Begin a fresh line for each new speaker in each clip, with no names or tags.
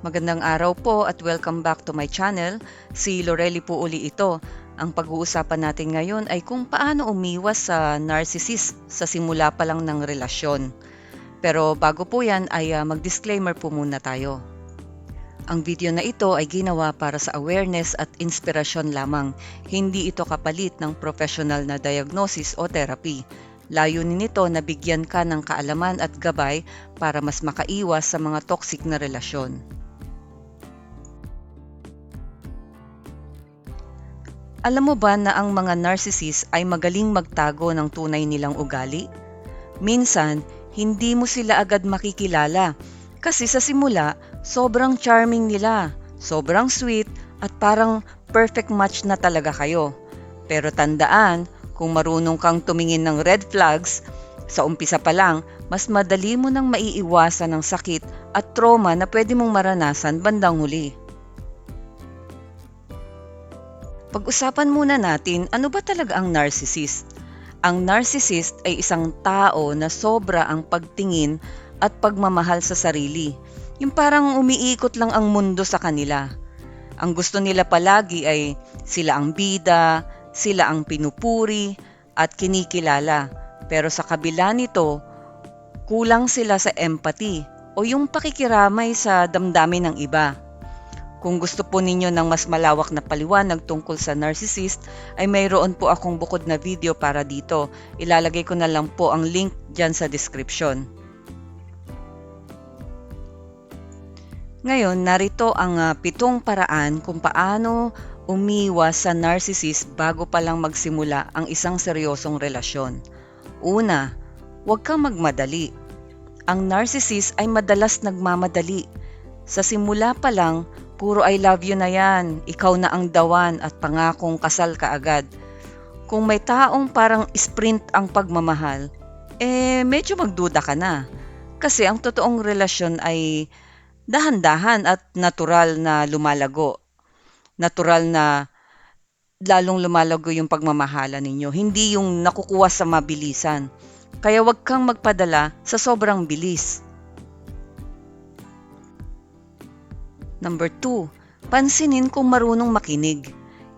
Magandang araw po at welcome back to my channel. Si Lorelli po uli ito. Ang pag-uusapan natin ngayon ay kung paano umiwas sa narcissist sa simula pa lang ng relasyon. Pero bago po yan ay uh, mag-disclaimer po muna tayo. Ang video na ito ay ginawa para sa awareness at inspirasyon lamang. Hindi ito kapalit ng professional na diagnosis o therapy. Layunin nito na bigyan ka ng kaalaman at gabay para mas makaiwas sa mga toxic na relasyon. Alam mo ba na ang mga narcissist ay magaling magtago ng tunay nilang ugali? Minsan, hindi mo sila agad makikilala kasi sa simula, sobrang charming nila, sobrang sweet at parang perfect match na talaga kayo. Pero tandaan, kung marunong kang tumingin ng red flags, sa umpisa pa lang, mas madali mo nang maiiwasan ng sakit at trauma na pwede mong maranasan bandang huli. Pag-usapan muna natin ano ba talaga ang narcissist. Ang narcissist ay isang tao na sobra ang pagtingin at pagmamahal sa sarili. Yung parang umiikot lang ang mundo sa kanila. Ang gusto nila palagi ay sila ang bida, sila ang pinupuri at kinikilala. Pero sa kabila nito, kulang sila sa empathy o yung pakikiramay sa damdamin ng iba. Kung gusto po ninyo ng mas malawak na paliwanag tungkol sa narcissist, ay mayroon po akong bukod na video para dito. Ilalagay ko na lang po ang link dyan sa description. Ngayon, narito ang uh, pitong paraan kung paano umiwas sa narcissist bago pa lang magsimula ang isang seryosong relasyon. Una, huwag kang magmadali. Ang narcissist ay madalas nagmamadali. Sa simula pa lang, Puro I love you na yan, ikaw na ang dawan at pangakong kasal ka agad. Kung may taong parang sprint ang pagmamahal, eh medyo magduda ka na. Kasi ang totoong relasyon ay dahan-dahan at natural na lumalago. Natural na lalong lumalago yung pagmamahala ninyo, hindi yung nakukuha sa mabilisan. Kaya wag kang magpadala sa sobrang bilis. Number 2, pansinin kung marunong makinig.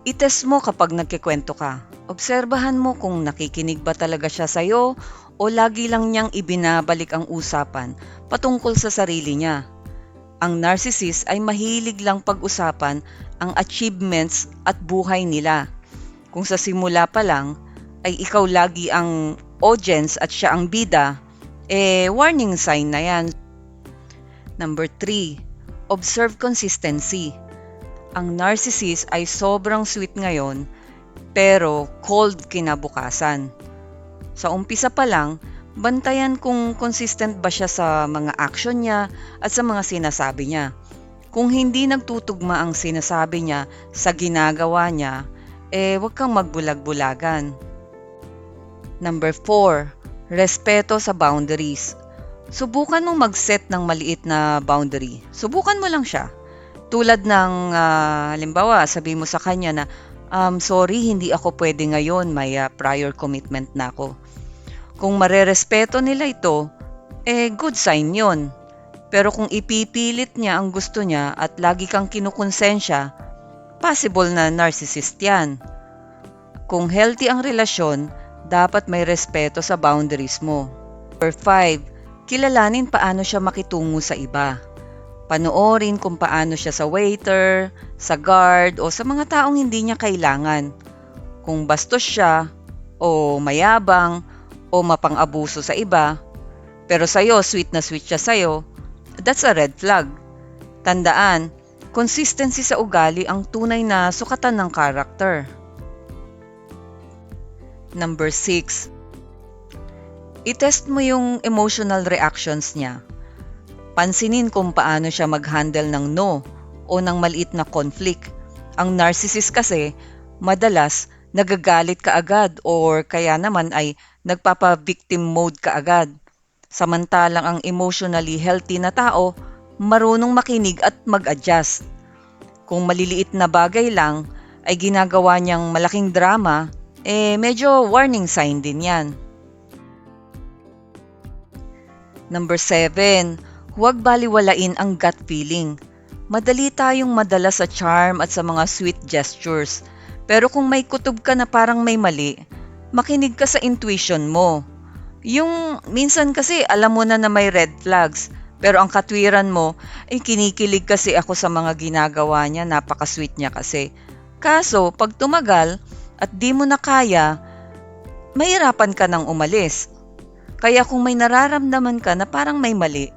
Itest mo kapag nagkikwento ka. Obserbahan mo kung nakikinig ba talaga siya sa'yo o lagi lang niyang ibinabalik ang usapan patungkol sa sarili niya. Ang narcissist ay mahilig lang pag-usapan ang achievements at buhay nila. Kung sa simula pa lang ay ikaw lagi ang audience at siya ang bida, eh warning sign na yan. Number 3, Observe consistency. Ang narcissist ay sobrang sweet ngayon pero cold kinabukasan. Sa umpisa pa lang, bantayan kung consistent ba siya sa mga action niya at sa mga sinasabi niya. Kung hindi nagtutugma ang sinasabi niya sa ginagawa niya, eh huwag kang magbulag-bulagan. Number 4, respeto sa boundaries. Subukan mong mag-set ng maliit na boundary. Subukan mo lang siya. Tulad ng, uh, halimbawa, sabi mo sa kanya na, um, sorry, hindi ako pwede ngayon, may uh, prior commitment na ako. Kung marerespeto nila ito, eh good sign yon. Pero kung ipipilit niya ang gusto niya at lagi kang kinukonsensya, possible na narcissist yan. Kung healthy ang relasyon, dapat may respeto sa boundaries mo. Number 5, Kilalanin paano siya makitungo sa iba. Panoorin kung paano siya sa waiter, sa guard o sa mga taong hindi niya kailangan. Kung bastos siya o mayabang o mapang-abuso sa iba, pero sa'yo sweet na sweet siya sa'yo, that's a red flag. Tandaan, consistency sa ugali ang tunay na sukatan ng karakter. Number 6 I-test mo yung emotional reactions niya. Pansinin kung paano siya mag-handle ng no o ng maliit na conflict. Ang narcissist kasi, madalas nagagalit ka agad or kaya naman ay nagpapa-victim mode ka agad. Samantalang ang emotionally healthy na tao, marunong makinig at mag-adjust. Kung maliliit na bagay lang ay ginagawa niyang malaking drama, eh medyo warning sign din yan. Number 7, huwag baliwalain ang gut feeling. Madali tayong madala sa charm at sa mga sweet gestures. Pero kung may kutob ka na parang may mali, makinig ka sa intuition mo. Yung minsan kasi alam mo na na may red flags, pero ang katwiran mo, ay kinikilig kasi ako sa mga ginagawa niya, napaka-sweet niya kasi. Kaso, pag tumagal at di mo na kaya, mahirapan ka nang umalis. Kaya kung may nararamdaman ka na parang may mali,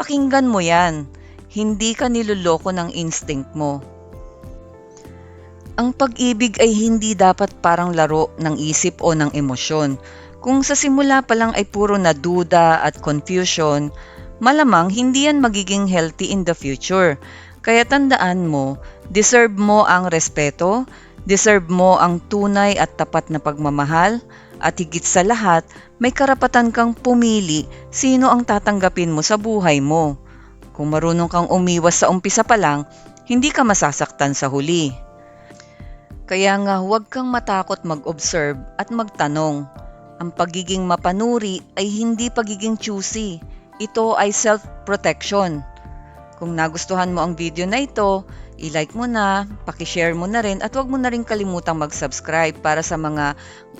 pakinggan mo yan. Hindi ka niloloko ng instinct mo. Ang pag-ibig ay hindi dapat parang laro ng isip o ng emosyon. Kung sa simula pa lang ay puro na duda at confusion, malamang hindi yan magiging healthy in the future. Kaya tandaan mo, deserve mo ang respeto, deserve mo ang tunay at tapat na pagmamahal, at higit sa lahat, may karapatan kang pumili sino ang tatanggapin mo sa buhay mo. Kung marunong kang umiwas sa umpisa pa lang, hindi ka masasaktan sa huli. Kaya nga huwag kang matakot mag-observe at magtanong. Ang pagiging mapanuri ay hindi pagiging choosy. Ito ay self-protection. Kung nagustuhan mo ang video na ito, i-like mo na, pakishare mo na rin at huwag mo na rin kalimutang mag-subscribe para sa mga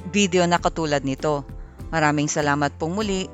video na katulad nito. Maraming salamat pong muli.